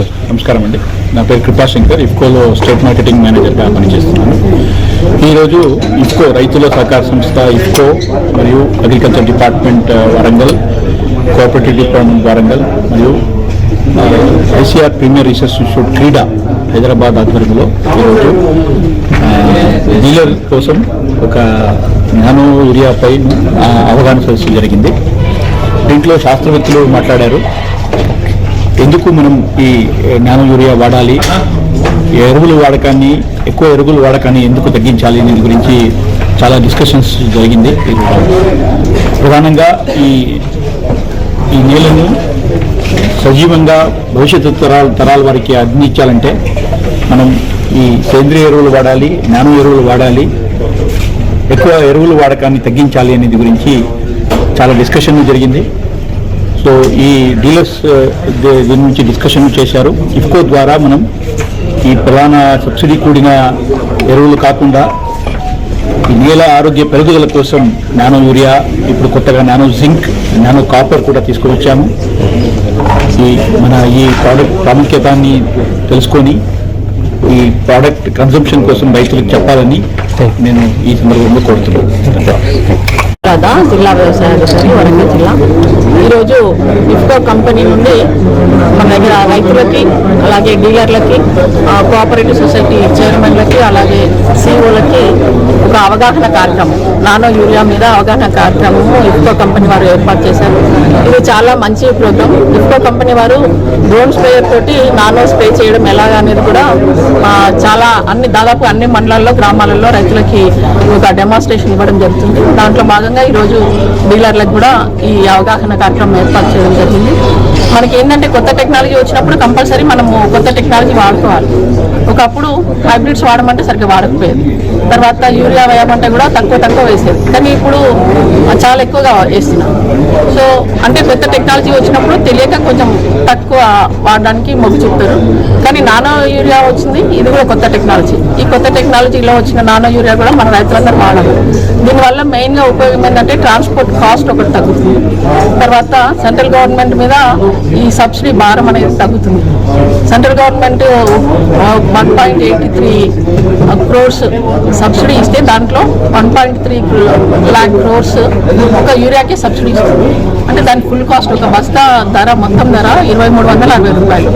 నమస్కారం అండి. నా పేరు కృపాశంకర్ ఇఫ్కోలో స్టేట్ మార్కెటింగ్ మేనేజర్గా పనిచేస్తున్నాను. ఈరోజు ఇఫ్కో రైతుల సహకార సంస్థ ఇఫ్కో మరియు agriculture department Warangal cooperative department Warangal మరియు ఐసీఆర్ ప్రీమియర్ రీసెర్చ్ ఇన్స్టిట్యూట్ క్రీడా హైదరాబాద్ ఆధ్వర్యంలో ఈరోజు డీలర్ కోసం ఒక నానో యూరియాపై అవగాహన సదస్సు జరిగింది. దీంట్లో శాస్త్రవేత్తలు మాట్లాడారు. ఎందుకు మనం ఈ నానో యూరియా వాడాలి? ఈ ఎరువుల వాడకాన్ని ఎక్కువ ఎరువుల వాడకాన్ని ఎందుకు తగ్గించాలి దీని గురించి చాలా డిస్కషన్స్ జరిగింది. ప్రధానంగా ఈ ఈ నేలను సజీవంగా భవిష్యత్తు తరాల తరాల వారికి అందించాలంటే మనం ఈ సేంద్రియ ఎరువులు వాడాలి నానో ఎరువులు వాడాలి ఎక్కువ ఎరువుల వాడకాన్ని తగ్గించాలి అనేది గురించి చాలా డిస్కషన్ జరిగింది. సో ఈ డీలర్స్ దీని నుంచి డిస్కషన్ చేశారు. ఇఫ్కో ద్వారా మనం ఈ ప్రధాన సబ్సిడీ కూడిన ఎరువులు కాకుండా ఈ నేల ఆరోగ్య పెరుగుదల కోసం నానో యూరియా ఇప్పుడు కొత్తగా నానో జింక్ నానో కాపర్ కూడా తీసుకొని వచ్చాము. ఈ మన ఈ ప్రోడక్ట్ ప్రాముఖ్యతాన్ని తెలుసుకొని ఈ ప్రోడక్ట్ కన్సంప్షన్ కోసం రైతులకు చెప్పాలని నేను ఈ సందర్భంలో కోరుతున్నాను. రాధా జిల్లా వ్యవసాయ అధికారి వరంగల్ జిల్లా. ఈరోజు ఇఫ్కో కంపెనీ నుండి మన దగ్గర రైతులకి అలాగే డీలర్లకి కోఆపరేటివ్ సొసైటీ చైర్మన్లకి అలాగే సిఓలకి అవగాహన కార్యక్రమం. నానో యూరియా మీద అవగాహన కార్యక్రమం ఇఫ్కో కంపెనీ వారు ఏర్పాటు చేశారు. ఇది చాలా మంచి ప్రోగ్రామ్ ఇఫ్కో కంపెనీ వారు డ్రోన్ స్ప్రేయర్ తోటి నానో స్ప్రే చేయడం ఎలాగా అనేది కూడా చాలా అన్ని దాదాపు అన్ని మండలాల్లో గ్రామాలలో రైతులకి ఒక డెమాన్స్ట్రేషన్ ఇవ్వడం జరుగుతుంది. దాంట్లో భాగంగా ఈరోజు డీలర్లకు కూడా ఈ అవగాహన కార్యక్రమం ఏర్పాటు చేయడం జరిగింది. మనకి ఏంటంటే కొత్త టెక్నాలజీ వచ్చినప్పుడు కంపల్సరీ మనము కొత్త టెక్నాలజీ వాడుకోవాలి. ఒకప్పుడు హైబ్రిడ్స్ వాడమంటే సరిగ్గా వాడకపోయేది. తర్వాత యూరియా వేయమంటే కూడా తక్కువ తక్కువ వేసేది. కానీ ఇప్పుడు చాలా ఎక్కువగా వేస్తున్నాం. సో అంటే కొత్త టెక్నాలజీ వచ్చినప్పుడు తెలియక కొంచెం తక్కువ వాడడానికి మొగ్గు చూపుతారు. కానీ నానో యూరియా వచ్చింది ఇది కూడా కొత్త టెక్నాలజీ ఈ కొత్త టెక్నాలజీలో వచ్చిన నానో యూరియా కూడా మన రైతులందరూ వాడాలి దీనివల్ల మెయిన్గా ఉపయోగం ఏంటంటే ట్రాన్స్పోర్ట్ కాస్ట్ ఒకటి తగ్గుతుంది. తర్వాత సెంట్రల్ గవర్నమెంట్ మీద ఈ సబ్సిడీ భారం అనేది తగ్గుతుంది. Central government one point eighty three crores subsidy ఇస్తే దాంట్లో one point three lakh crores ఒక యూరియాకి సబ్సిడీ ఇస్తుంది. అంటే దాని ఫుల్ కాస్ట్ ఒక బస్తా ధర మొత్తం ధర ఇరవై మూడు వందల అరవై రూపాయలు.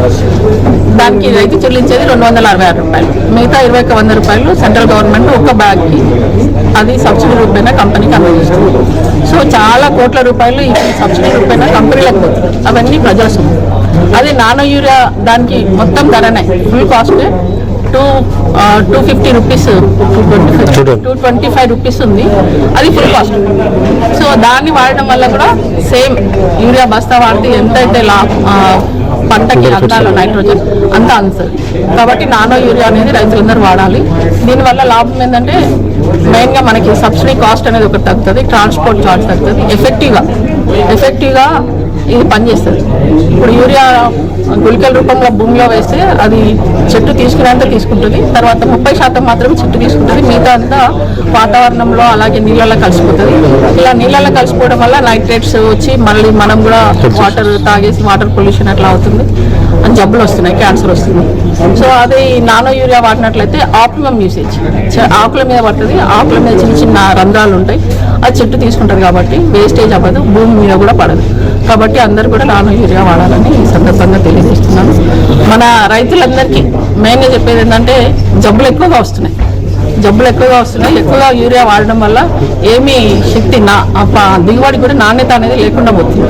దానికి రైతు చెల్లించేది రెండు వందల అరవై ఆరు రూపాయలు. మిగతా ఇరవై ఒక వంద రూపాయలు సెంట్రల్ గవర్నమెంట్ ఒక బ్యాగ్కి అది సబ్సిడీ రూపాయన కంపెనీకి అందజేస్తుంది. సో చాలా కోట్ల రూపాయలు ఈ సబ్సిడీ రూపాయన కంపెనీలకు పోతుంది. అవన్నీ ప్రజల సొమ్ము అదే నానో యూరియా దానికి మొత్తం ధరనే full cost two two fifty rupees two twenty five rupees ఉంది. అది ఫుల్ కాస్ట్ సో దాన్ని వాడడం వల్ల కూడా సేమ్ యూరియా బస్తా వాడితే ఎంతైతే లా ఆ, పంటకి అందాలో నైట్రోజన్ అంతా అందుతుంది కాబట్టి నానో యూరియా అనేది రైతులందరూ వాడాలి. దీనివల్ల లాభం ఏంటంటే మెయిన్గా మనకి సబ్సిడీ కాస్ట్ అనేది ఒకటి తగ్గుతుంది ట్రాన్స్పోర్ట్ చార్జ్ తగ్గుతుంది. ఎఫెక్టివ్గా ఎఫెక్టివ్గా ఇది పనిచేస్తుంది. ఇప్పుడు యూరియా గుళికల రూపంలో భూమిలో వేస్తే అది చెట్టు తీసుకునేంత తీసుకుంటుంది. తర్వాత ముప్పై శాతం మాత్రమే చెట్టు తీసుకుంటుంది. మిగతా అంతా వాతావరణంలో అలాగే నీళ్ళలో కలిసిపోతుంది. ఇలా నీళ్ళలో కలిసిపోవడం వల్ల నైట్రేట్స్ వచ్చి మళ్ళీ మనం కూడా వాటర్ తాగేసి వాటర్ పొల్యూషన్ అట్లా అవుతుంది. అని జబ్బులు వస్తున్నాయి క్యాన్సర్ వస్తుంది. సో అది నానో యూరియా వాడినట్లయితే ఆప్టిమం యూసేజ్ ఆకుల మీద పడుతుంది. ఆకుల మీద చిన్న చిన్న రంధ్రాలు ఉంటాయి. అది చెట్టు తీసుకుంటుంది కాబట్టి వేస్టేజ్ అవ్వదు భూమి మీద కూడా పడదు. కాబట్టి అందరూ కూడా నానో యూరియా వాడాలని ఈ సందర్భంగా తెలియజేస్తున్నాను మన రైతులందరికీ మెయిన్గా చెప్పేది ఏంటంటే జబ్బులు ఎక్కువగా వస్తున్నాయి. జబ్బులు ఎక్కువగా వస్తున్నాయి. ఎక్కువగా యూరియా వాడడం వల్ల ఏమీ శక్తి నా దిగుబడి కూడా నాణ్యత అనేది లేకుండా పోతుంది.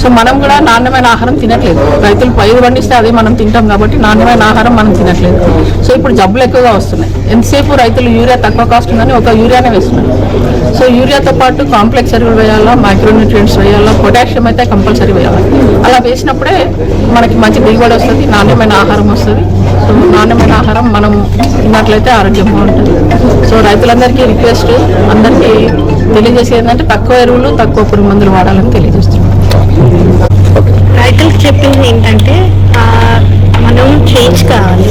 సో మనం కూడా నాణ్యమైన ఆహారం తినట్లేదు. రైతులు పైరు పండిస్తే అదే మనం తింటాం కాబట్టి నాణ్యమైన ఆహారం మనం తినట్లేదు. సో ఇప్పుడు జబ్బులు ఎక్కువగా వస్తున్నాయి. ఎంతసేపు రైతులు యూరియా తక్కువ కాస్ట్ ఉందని ఒక యూరియానే వేస్తున్నారు. సో యూరియాతో పాటు కాంప్లెక్స్ ఎరువులు వేయాలా మైక్రోన్యూట్రియంట్స్ వేయాలా పొటాషియం అయితే కంపల్సరీ వేయాలి. అలా వేసినప్పుడే మనకి మంచి దిగుబడి వస్తుంది నాణ్యమైన ఆహారం వస్తుంది. సో నాణ్యమైన ఆహారం మనం తిన్నట్లయితే ఆరోగ్యం బాగుంటుంది సో రైతులందరికీ రిక్వెస్ట్ అందరికీ తెలియజేసేది ఏంటంటే తక్కువ ఎరువులు తక్కువ పురుగు మందులు వాడాలని తెలియజేస్తున్నాం. రైతులకు చెప్పింది ఏంటంటే మనం చేంజ్ కావాలి.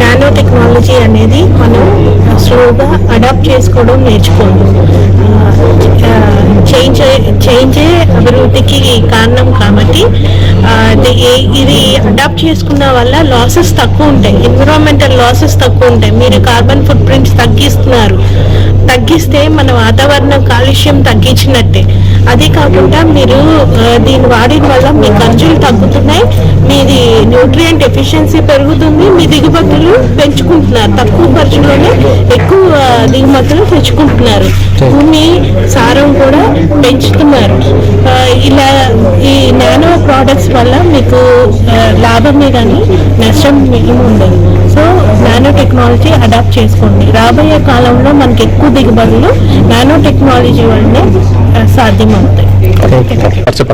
నానో టెక్నాలజీ అనేది మనం స్లోగా అడాప్ట్ చేసుకోవడం నేర్చుకోండి. చేంజ్ చేంజే అభివృద్ధికి కారణం కాబట్టి ఇది అడాప్ట్ చేసుకున్న వల్ల లాసెస్ తక్కువ ఉంటాయి. ఎన్విరాన్మెంటల్ లాసెస్ తక్కువ ఉంటాయి. మీరు కార్బన్ ఫుట్ ప్రింట్స్ తగ్గిస్తున్నారు. తగ్గిస్తే మన వాతావరణం కాలుష్యం తగ్గించినట్టే. అదే కాకుండా మీరు దీన్ని వాడిన వల్ల మీ ఖర్చులు తగ్గుతున్నాయి మీది న్యూట్రియంట్ ఎఫిషియన్సీ పెరుగుతుంది మీ దిగుబడులు పెంచుకుంటున్నారు తక్కువ ఖర్చులోనే ఎక్కువ దిగుమతులు తెచ్చుకుంటున్నారు. భూమి సారం కూడా పెంచుతున్నారు. ఇలా ఈ నానో ప్రోడక్ట్స్ వల్ల మీకు లాభమే కానీ నష్టం ఏమి ఉండదు. సో నానో టెక్నాలజీ అడాప్ట్ చేసుకోండి. రాబోయే కాలంలో మనకి ఎక్కువ దిగుబడులు నానో టెక్నాలజీ వల్లనే సాధ్యమవుతాయి.